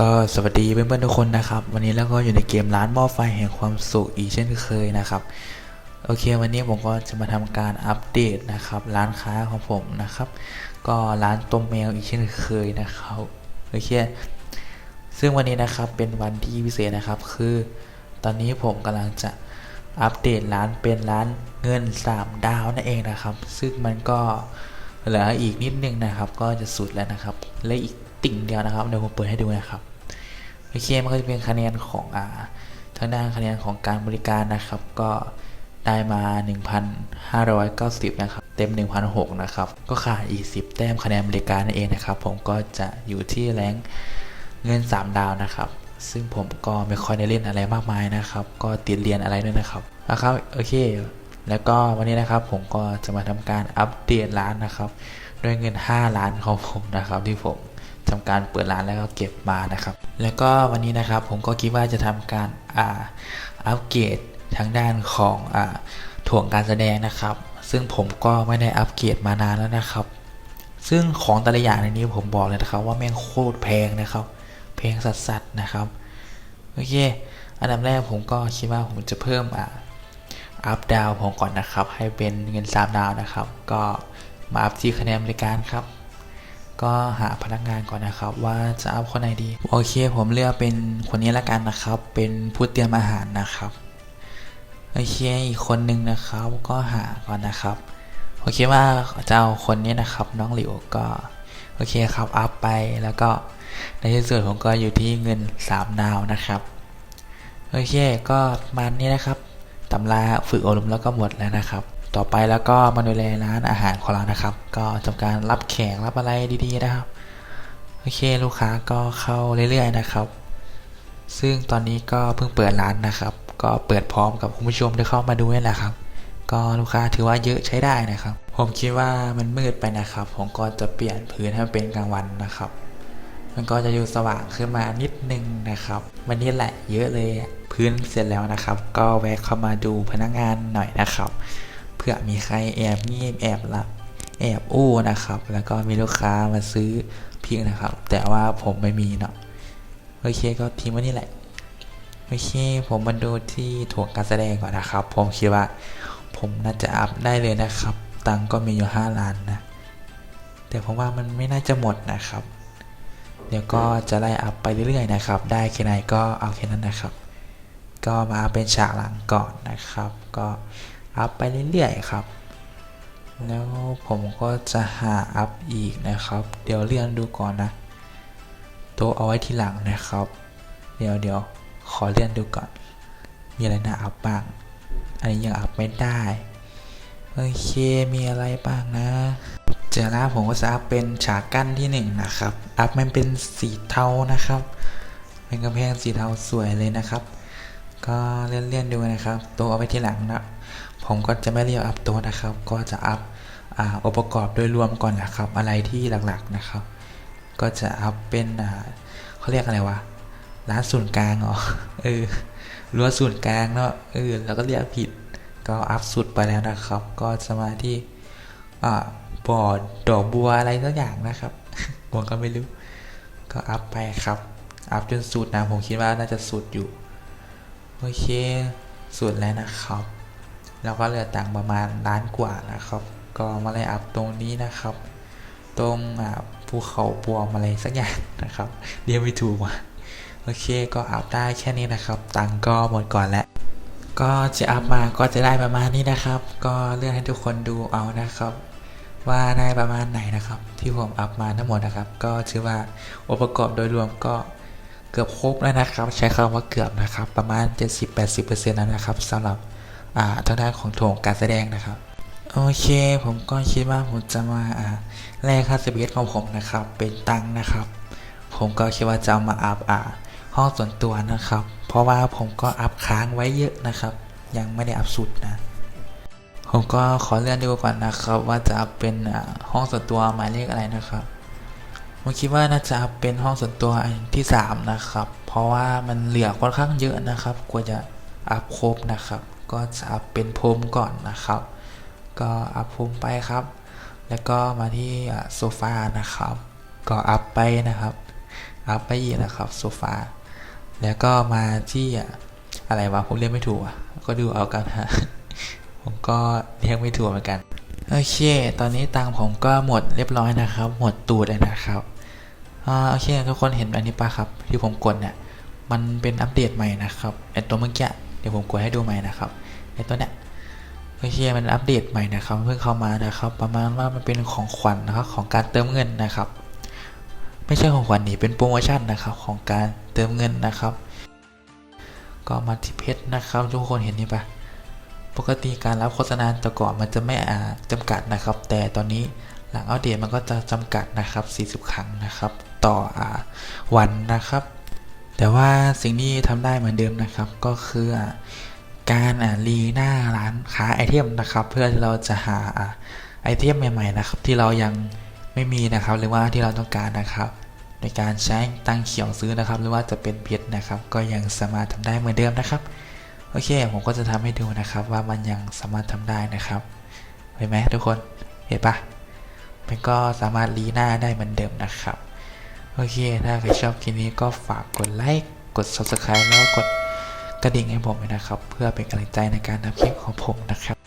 ก็สวัสดีเพื่อนๆทุกคนนะครับ วันนี้แล้วก็อยู่ในเกมร้านหม้อไฟแห่งความสุขอีกเช่นเคยนะครับ โอเควันนี้ผมก็จะมาทำการอัปเดตนะครับ ร้านค้าของผมนะครับ ก็ร้านต้มแมวอีกเช่นเคยนะครับโอเคซึ่งวันนี้นะครับเป็นวันที่พิเศษนะครับ คือตอนนี้ผมกำลังจะอัปเดตร้านเป็นร้านเงิน 3 ดาวนั่นเองนะครับ ซึ่งมันก็เหลืออีกนิดนึงนะครับ ก็จะสุดแล้วนะครับเหลืออีก ติ่งเดียวนะครับเดี๋ยวผมเปิดให้ดูนะครับโอเคมันก็จะเป็นคะแนนของอ่าทางด้านคะแนนของการบริการนะครับ ก็ได้มา 1,590 นะครับ เต็ม 1,006นะครับ ก็ขาดอีก 10 แต้มคะแนนบริการนั่นเองนะครับ ผมก็จะอยู่ที่แรงเงิน 3 ดาวนะครับ ซึ่งผมก็ไม่ค่อยได้เล่นอะไรมากมายนะครับ ก็ติดเรียนอะไรด้วยนะครับนะครับโอเค แล้วก็วันนี้นะครับผมก็จะมาทำการอัปเดตร้านนะครับ ด้วยเงิน 5 ล้านของผมนะครับที่ผม ทำการเปิดร้านแล้วก็เก็บมานะครับ แล้วก็วันนี้นะครับผมก็คิดว่าจะทำการอ่าอัปเกรดทางด้านของอ่าถ่วงการแสดงนะครับ ซึ่งผมก็ไม่ได้อัปเกรดมานานแล้วนะครับ ซึ่งของแต่ละอย่างในนี้ผมบอกเลยนะครับ ว่าแม่งโคตรแพงนะครับเพงสัสๆนะครับโอเค อันดับแรกผมก็คิดว่าผมจะเพิ่มอ่าอัพดาวผมก่อนนะครับ ให้เป็นเงิน3ดาวนะครับ ก็มาอัพที่คะแนนบริการครับ ก็หาพนักงานก่อนนะครับ ว่าจะอัพคนไหนดี โอเค ผมเลือกเป็นคนนี้ละกันนะครับ เป็นผู้เตรียมอาหารนะครับ โอเคอีกคนหนึ่งนะครับก็หาก่อนนะครับโอเคว่าจะเจ้าคนนี้นะครับน้องหลิวก็โอเคครับอัพไปแล้วก็ในที่สุดผมก็อยู่ที่เงิน3ดาวนะครับโอเคก็มานี้นะครับตำราฝึกอบรมแล้วก็หมดแล้วนะครับ ต่อไปแล้วก็มาดูแลร้านอาหารของเรานะครับ ก็ทำการรับแขกรับอะไรดีๆนะครับ โอเคลูกค้าก็เข้าเรื่อยๆนะครับ ซึ่งตอนนี้ก็เพิ่งเปิดร้านนะครับ ก็เปิดพร้อมกับคุณผู้ชมที่เข้ามาดูนี่แหละครับ ก็ลูกค้าถือว่าเยอะใช้ได้นะครับ ผมคิดว่ามันมืดไปนะครับ ผมก็จะเปลี่ยนพื้นให้เป็นกลางวันนะครับ มันก็จะอยู่สว่างขึ้นมานิดนึงนะครับ วันนี้แหละเยอะเลยพื้นเสร็จแล้วนะครับ ก็แวะเข้ามาดูพนักงานหน่อยนะครับ เพื่อมีใครแอบงีบแอบหลับแอบอู้นะครับ แล้วก็มีลูกค้ามาซื้อพริกนะครับ แต่ว่าผมไม่มีเนาะโอเคก็ทิ้งไว้นี่แหละโอเคผมมาดูที่ถ่วงการแสดงก่อนนะครับ ผมคิดว่า ผมน่าจะอัพได้เลยนะครับ ตังก็มีอยู่5ล้านนะ แต่ผมว่ามันไม่น่าจะหมดนะครับ เดี๋ยวก็จะไล่อัพไปเรื่อยๆนะครับ ได้แค่ไหนก็เอาแค่นั้นนะครับ ก็มาอัพเป็นฉากหลังก่อนนะครับ ก็ อัพไปเรื่อยๆครับ แล้วผมก็จะหาอัพอีกนะครับ เดี๋ยวเลื่อนดูก่อนนะโต๊ะเอาไว้ทีหลังนะครับ เดี๋ยวเดี๋ยวขอเลื่อนดูก่อน มีอะไรน่าอัพบ้าง อันนี้ยังอัพไม่ได้ โอเค มีอะไรบ้างนะเจอแล้วผมก็จะอัพเป็นฉากกั้นที่หนึ่งนะครับ อัพมันเป็นสีเทานะครับ เป็นกำแพงสีเทาสวยเลยนะครับ ก็เลื่อนๆดูนะครับ ตัวเอาไว้ทีหลังนะ ผมก็จะไม่เรียกอัพตัวนะครับ ก็จะอัพอ่าองค์โดยรวมก่อนนะครับ อะไรที่หลักๆนะครับ ก็จะอัพเป็นเขาเรียกอะไรวะร้านศูนย์กลางเหรอเออรั้วศูนย์กลางเนาะเออแล้วก็เรียกผิดก็อัพสุดไปแล้วนะครับ ก็จะมาที่อ่าบอร์ดดอกบัวอะไรสักอย่างนะครับผมก็ไม่รู้ก็อัพไปครับ อัพจนสุดนะผมคิดว่าน่าจะสุดอยู่ โอเค สุดแล้วนะครับ แล้วก็เหลือตังค์ประมาณล้านกว่านะครับ ก็มาเลยอัพตรงนี้นะครับ ตรงภูเขาปวงอะไรสักอย่างนะครับเรียกไม่ถูกว่ะโอเคก็อัพได้แค่นี้นะครับ ตังค์ก็หมดก่อนแล้วก็จะอัพมาก็จะได้ประมาณนี้นะครับ ก็เลือกให้ทุกคนดูเอานะครับ ว่าได้ประมาณไหนนะครับ ที่ผมอัพมาทั้งหมดนะครับ ก็ถือว่าองค์ประกอบโดยรวมก็เกือบครบแล้วนะครับ ใช้คำว่าเกือบนะครับ ประมาณ 70-80%แล้วนะครับสำหรับ ทางด้านของโถงการแสดงนะครับ โอเคผมก็คิดว่าผมจะมาแลกค่าสเปซของผมนะครับ เป็นตังค์นะครับ ผมก็คิดว่าจะเอามาอัพอ่าห้องส่วนตัวนะครับ เพราะว่าผมก็อัพค้างไว้เยอะนะครับ ยังไม่ได้อัพสุดนะผมก็ขอเลื่อนดูก่อนนะครับ ว่าจะอัพเป็นห้องส่วนตัวหมายเลขอะไรนะครับผมคิดว่าน่าจะอัพเป็นห้องส่วนตัวอันที่สามนะครับ เพราะว่ามันเหลือค่อนข้างเยอะนะครับ กว่าจะอัพครบนะครับ ก็จะอัพเป็นพรมก่อนนะครับ ก็อัพพรมไปครับ แล้วก็มาที่โซฟานะครับ ก็อัพไปนะครับ อัพไปอีกนะครับโซฟา แล้วก็มาที่อะไรวะผมเรียกไม่ถูกอะ ก็ดูเอากันฮะ ผมก็เรียกไม่ถูกเหมือนกัน โอเค ตอนนี้ตังผมก็หมดเรียบร้อยนะครับ หมดตูดเลยนะครับอโอเคทุกคนเห็นอันนี้ปะครับ ที่ผมกดเนี่ยมันเป็นอัปเดตใหม่นะครับไอตัวเมื่อกี้เดี๋ยวผมกดให้ดูใหม่นะครับ ไอตัวเนี้ยโอเคมันอัปเดตใหม่นะครับเพิ่งเข้ามานะครับ ประมาณว่ามันเป็นของขวัญนะครับของการเติมเงินนะครับ ไม่ใช่ของขวัญนี่เป็นโปรโมชั่นนะครับของการเติมเงินนะครับ ก็มาที่เพชรนะครับ ทุกคนเห็นนี่ปะปกติการรับโฆษณาแต่ก่อนมันจะไม่อ่าจำกัดนะครับ แต่ตอนนี้หลังอัปเดตมันก็จะจำกัดนะครับ 40 ครั้งนะครับ ต่ออวันนะครับ แต่ว่าสิ่งที่ทำได้เหมือนเดิมนะครับ ก็คือ การรีหน้าร้านค้าไอเทมนะครับ เพื่อที่เราจะหาไอเทมใหม่ๆนะครับ ที่เรายังไม่มีนะครับ หรือว่าที่เราต้องการนะครับ ในการใช้ตั้งค์เขียวซื้อนะครับ หรือว่าจะเป็นเพชรนะครับ ก็ยังสามารถทำได้เหมือนเดิมนะครับโอเค ผมก็จะทำให้ดูนะครับ ว่ามันยังสามารถทำได้นะครับเห็นไหมทุกคนเห็นปะมันก็สามารถรีหน้าได้เหมือนเดิมนะครับโอเค ถ้าใครชอบคลิปนี้ก็ฝากกดไลค์กด subscribe แล้วกด กระดิ่งให้ผมนะครับ เพื่อเป็นกำลังใจในการทำคลิปของผมนะครับ